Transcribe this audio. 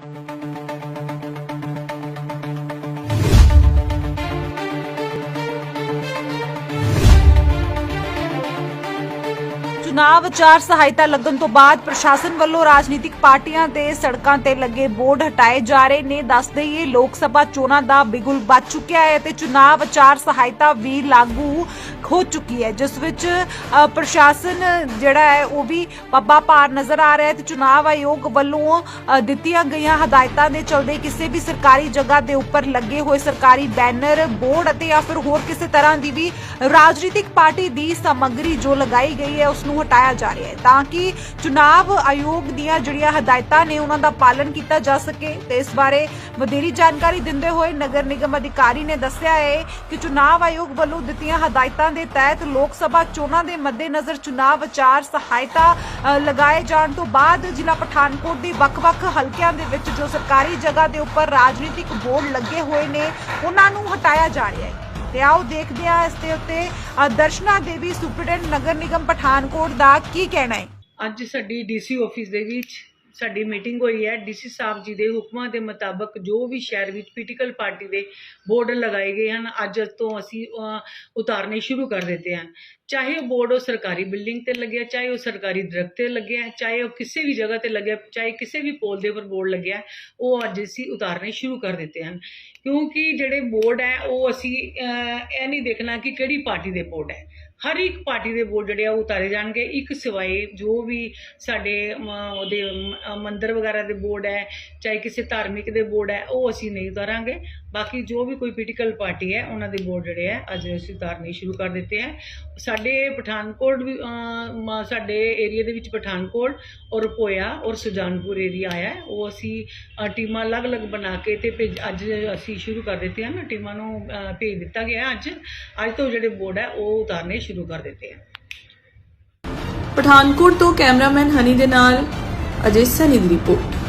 Thank you. ਚੁਣਾਵ ਆਚਾਰ ਸਹਾਇਤਾ ਲੱਗਣ ਤੋਂ ਬਾਅਦ ਪ੍ਰਸ਼ਾਸਨ ਵੱਲੋਂ ਰਾਜਨੀਤਿਕ ਪਾਰਟੀਆਂ ਦੇ ਸੜਕਾਂ ਤੇ ਲੱਗੇ ਬੋਰਡ ਹਟਾਏ ਜਾ ਰਹੇ ਨੇ। ਦੱਸ ਦਈਏ, ਲੋਕ ਸਭਾ ਚੋਣਾਂ ਦਾ ਬਿਗੁਲ ਵੱਜ ਚੁੱਕਿਆ ਹੈ ਤੇ ਚੁਣਾਵ ਆਚਾਰ ਸਹਾਇਤਾ ਵੀ ਲਾਗੂ ਹੋ ਚੁੱਕੀ ਹੈ, ਜਿਸ ਵਿੱਚ ਪ੍ਰਸ਼ਾਸਨ ਜਿਹੜਾ ਹੈ ਉਹ ਵੀ ਪੱਬਾ ਭਾਰ ਨਜ਼ਰ ਆ ਰਿਹਾ ਹੈ ਤੇ ਚੁਣਾਵ ਆਯੋਗ ਵੱਲੋਂ ਦਿੱਤੀਆਂ ਗਈਆਂ ਹਦਾਇਤਾਂ ਦੇ ਚਲਦੇ ਕਿਸੇ ਵੀ ਸਰਕਾਰੀ ਜਗ੍ਹਾ ਦੇ ਉੱਪਰ ਲੱਗੇ ਹੋਏ ਸਰਕਾਰੀ ਬੈਨਰ, ਬੋਰਡ ਅਤੇ ਜਾਂ ਫਿਰ ਹੋਰ ਕਿਸੇ ਤਰ੍ਹਾਂ ਦੀ ਵੀ ਰਾਜਨੀਤਿਕ ਪਾਰਟੀ ਦੀ ਸਮੱਗਰੀ ਜੋ ਲਗਾਈ ਗਈ ਹੈ, ਉਸ ਨੂੰ ਹਟਾਇਆ ਜਾ ਰਿਹਾ ਹੈ ਤਾਂ ਕਿ ਚੁਣਾਵ ਆਯੋਗ ਦੀਆਂ ਜਿਹੜੀਆਂ ਹਦਾਇਤਾਂ ਨੇ ਉਹਨਾਂ ਦਾ ਪਾਲਣ ਕੀਤਾ ਜਾ ਸਕੇ ਤੇ ਇਸ ਬਾਰੇ ਵਧੇਰੀ ਜਾਣਕਾਰੀ ਦਿੰਦੇ ਹੋਏ ਨਗਰ ਨਿਗਮ ਅਧਿਕਾਰੀ ਨੇ ਦੱਸਿਆ ਹੈ ਕਿ ਚੁਣਾਵ ਆਯੋਗ ਵੱਲੋਂ ਦਿੱਤੀਆਂ ਹਦਾਇਤਾਂ ਦੇ ਤਹਿਤ ਲੋਕ ਸਭਾ ਚੋਣਾਂ ਦੇ ਮੱਦੇਨਜ਼ਰ ਚੁਣਾਵ ਵਿਚਾਰ ਸਹਾਇਤਾ ਲਗਾਏ ਜਾਣ ਤੋਂ ਬਾਅਦ ਜ਼ਿਲ੍ਹਾ ਪਠਾਨਕੋਟ ਦੇ ਵੱਖ-ਵੱਖ ਹਲਕਿਆਂ ਦੇ ਵਿੱਚ ਜੋ ਸਰਕਾਰੀ ਜਗ੍ਹਾ ਦੇ ਉੱਪਰ ਰਾਜਨੀਤਿਕ ਬੋਰਡ ਲੱਗੇ ਹੋਏ ਨੇ, ਉਹਨਾਂ ਨੂੰ ਹਟਾਇਆ ਜਾ ਰਿਹਾ ਹੈ। ਤੇ ਆਓ ਦੇਖਦੇ ਹਾਂ ਇਸ ਦੇ ਉੱਤੇ ਦਰਸ਼ਨਾ ਦੇਵੀ ਸੁਪਰਡੈਂਟ ਨਗਰ ਨਿਗਮ ਪਠਾਨਕੋਟ ਦਾ ਕੀ ਕਹਿਣਾ ਹੈ? ਅੱਜ ਸਾਡੀ ਡੀਸੀ ਆਫਿਸ ਦੇ ਵਿੱਚ ਸਾਡੀ ਮੀਟਿੰਗ ਹੋਈ ਹੈ, ਡੀਸੀ ਸਾਹਿਬ ਜੀ ਦੇ ਹੁਕਮਾਂ ਦੇ ਮੁਤਾਬਕ ਜੋ ਵੀ ਸ਼ਹਿਰ ਵਿੱਚ ਪੋਲੀਟੀਕਲ ਪਾਰਟੀ ਦੇ ਬੋਰਡ ਲਗਾਏ ਗਏ ਹਨ, ਅੱਜ ਤੋਂ ਅਸੀਂ ਉਤਾਰਨੇ ਸ਼ੁਰੂ ਕਰ ਦਿੱਤੇ ਹਨ। ਚਾਹੇ ਉਹ ਬੋਰਡ ਉਹ ਸਰਕਾਰੀ ਬਿਲਡਿੰਗ ਤੇ ਲੱਗਿਆ ਚਾਹੇ ਉਹ ਸਰਕਾਰੀ ਦਰਖਤ ਤੇ ਲੱਗਿਆ ਚਾਹੇ ਉਹ ਕਿਸੇ ਵੀ ਜਗ੍ਹਾ ਤੇ ਲੱਗਿਆ ਚਾਹੇ ਕਿਸੇ ਵੀ ਪੋਲ ਦੇ ਉੱਪਰ ਬੋਰਡ ਲੱਗਿਆ ਉਹ ਅੱਜ ਅਸੀਂ ਉਤਾਰਨੇ ਸ਼ੁਰੂ ਕਰ ਦਿੱਤੇ ਹਨ। ਕਿਉਂਕਿ ਜਿਹੜੇ ਬੋਰਡ ਹੈ, ਉਹ ਅਸੀਂ ਇਹ ਨਹੀਂ ਦੇਖਣਾ ਕਿ ਕਿਹੜੀ ਪਾਰਟੀ ਦੇ ਬੋਰਡ ਹੈ। ਹਰ ਇੱਕ ਪਾਰਟੀ ਦੇ ਬੋਰਡ ਜਿਹੜੇ ਆ ਉਹ ਉਤਾਰੇ ਜਾਣਗੇ। ਇੱਕ ਸਿਵਾਏ ਜੋ ਵੀ ਸਾਡੇ ਉਹਦੇ ਮੰਦਰ ਵਗੈਰਾ ਦੇ ਬੋਰਡ ਹੈ, ਚਾਹੇ ਕਿਸੇ ਧਾਰਮਿਕ ਦੇ ਬੋਰਡ ਹੈ, ਉਹ ਅਸੀਂ ਨਹੀਂ ਉਤਾਰਾਂਗੇ। ਬਾਕੀ ਜੋ ਵੀ ਕੋਈ ਪੋਲੀਟੀਕਲ ਪਾਰਟੀ ਹੈ, ਉਹਨਾਂ ਦੇ ਬੋਰਡ ਜਿਹੜੇ ਹੈ, ਅੱਜ ਅਸੀਂ ਉਤਾਰਨੇ ਸ਼ੁਰੂ ਕਰ ਦਿੱਤੇ ਹੈ। ਸਾਡੇ ਪਠਾਨਕੋਟ ਵੀ ਮ- ਸਾਡੇ ਏਰੀਆ ਦੇ ਵਿੱਚ ਪਠਾਨਕੋਟ ਔਰ ਪੋਇਆ ਔਰ ਸੁਜਾਨਪੁਰ ਏਰੀਆ ਆਇਆ ਉਹ ਅਸੀਂ ਟੀਮਾਂ ਅਲੱਗ-ਅਲੱਗ ਬਣਾ ਕੇ ਤੇ ਭੇਜ- ਅੱਜ ਅਸੀਂ ਸ਼ੁਰੂ ਕਰ ਦਿੱਤੇ ਹਨ। ਟੀਮਾਂ ਨੂੰ ਭੇਜ ਦਿੱਤਾ ਗਿਆ ਅੱਜ ਅੱਜ ਤੋਂ ਜਿਹੜੇ ਬੋਰਡ ਹੈ, ਉਹ ਉਤਾਰਨੇ ਸ਼ੁਰੂ ਕਰ ਦਿੱਤੇ ਹੈ ਪਠਾਨਕੋਟ ਤੋਂ ਕੈਮਰਾਮੈਨ ਹਨੀ ਦੇ ਨਾਲ ਅਜੇ ਸਨੀ ਦੀ ਰਿਪੋਰਟ।